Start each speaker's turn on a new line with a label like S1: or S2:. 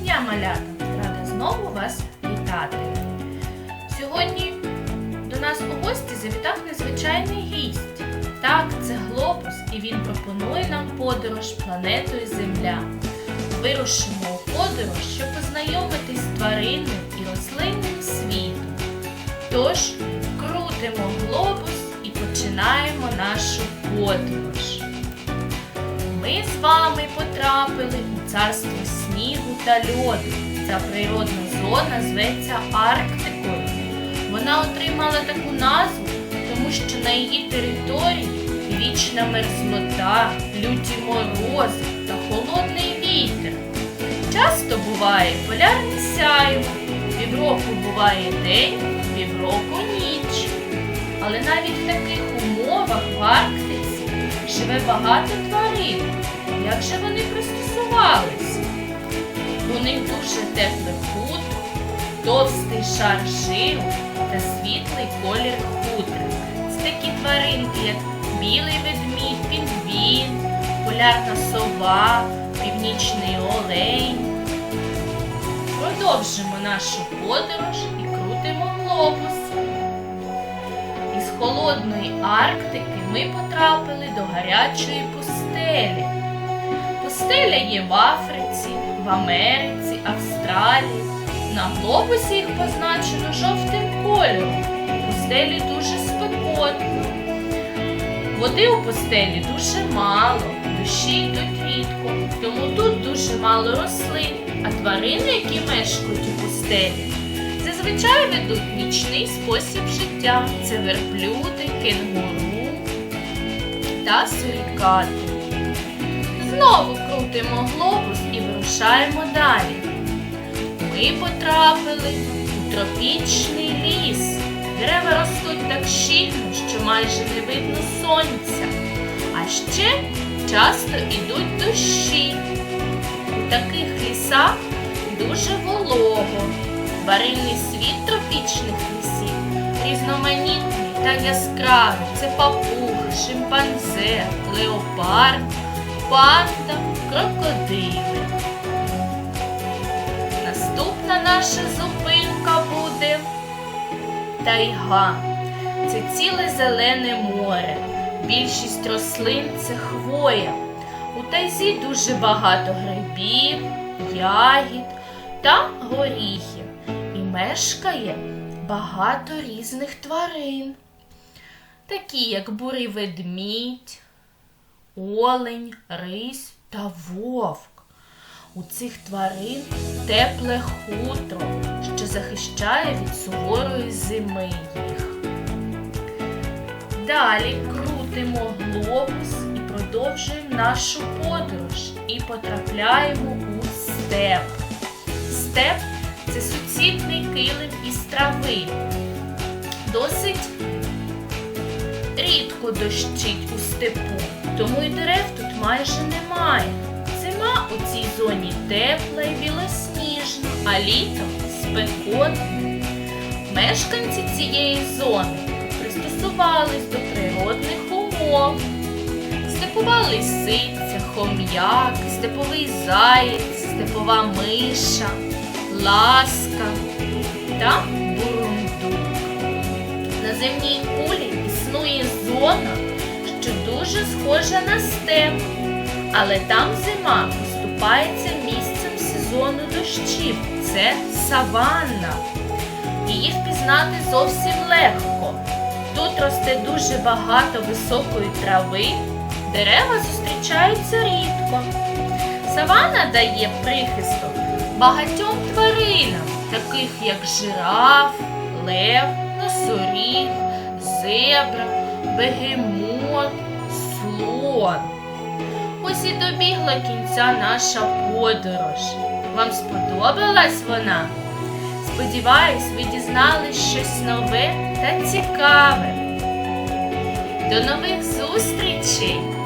S1: дня, малята! Рада знову вас вітати. Сьогодні до нас у гості завітав незвичайний гість. Так, це глобус, і він пропонує нам подорож планетою Земля. Вирушимо у подорож, щоб познайомитись з тваринним і рослинним світом. Тож крутимо глобус і починаємо нашу подорож. Ми з вами потрапили у царство снігу та льоду. Ця природна зона зветься Арктикою. Вона отримала таку назву, тому що на її території вічна мерзлота, люті морози та холодний вітер. Часто буває полярне сяйво, півроку буває день, півроку ніч. Але навіть в таких умовах в Арктиці живе багато тварин. Як же вони пристосувалися? Дуже тепле хутро, товстий шар жиру та світлий колір хутра. Це такі тваринки, як білий ведмідь, пінгвін, полярна сова, північний олень. Продовжимо нашу подорож і крутимо глобус. Із холодної Арктики ми потрапили до гарячої пустелі. Пустеля є в Африці, в Америці, Австралії. На глобусі їх позначено жовтим кольором. У пустелі дуже спекотно. Води у пустелі дуже мало, дощі йдуть рідко, тому тут дуже мало рослин, а тварини, які мешкають у пустелі, зазвичай ведуть нічний спосіб життя. Це верблюди, кенгуру та сурікати. Знову крутимо глобус і вирушаємо далі. Ми потрапили у тропічний ліс. Дерева ростуть так щільно, що майже не видно сонця. А ще часто йдуть дощі. У таких лісах дуже волого. Тваринний світ тропічних лісів різноманітний та яскравий. Це папуга, шимпанзе, леопард, панда, крокодили. Наша зупинка буде тайга. Це ціле зелене море. Більшість рослин це хвоя. У тайзі дуже багато грибів, ягід та горіхів. І мешкає багато різних тварин, такі як бурий ведмідь, олень, рись та вовк. У цих тварин тепле хутро, що захищає від суворої зими їх. Далі крутимо глобус і продовжуємо нашу подорож і потрапляємо у степ. Степ це суцільний килим із трави. Досить рідко дощить у степу, тому і дерев тут майже немає. Зима у цій зоні тепла і білосніжна, а літом спекотна. Мешканці цієї зони пристосувались до природних умов. Степова лисиця, хом'як, степовий заєць, степова миша, ласка та бурундук. На земній кулі існує зона, що дуже схожа на степ, але там зима поступається місцем сезону дощів. Це саванна. Її впізнати зовсім легко. Тут росте дуже багато високої трави, дерева зустрічаються рідко. Савана дає прихисток багатьом тваринам, таких як жираф, лев, носоріг, зебра, бегемот, слон. Ось і добігла кінця наша подорож. Вам сподобалась вона? Сподіваюсь, ви дізнались щось нове та цікаве. До нових зустрічей!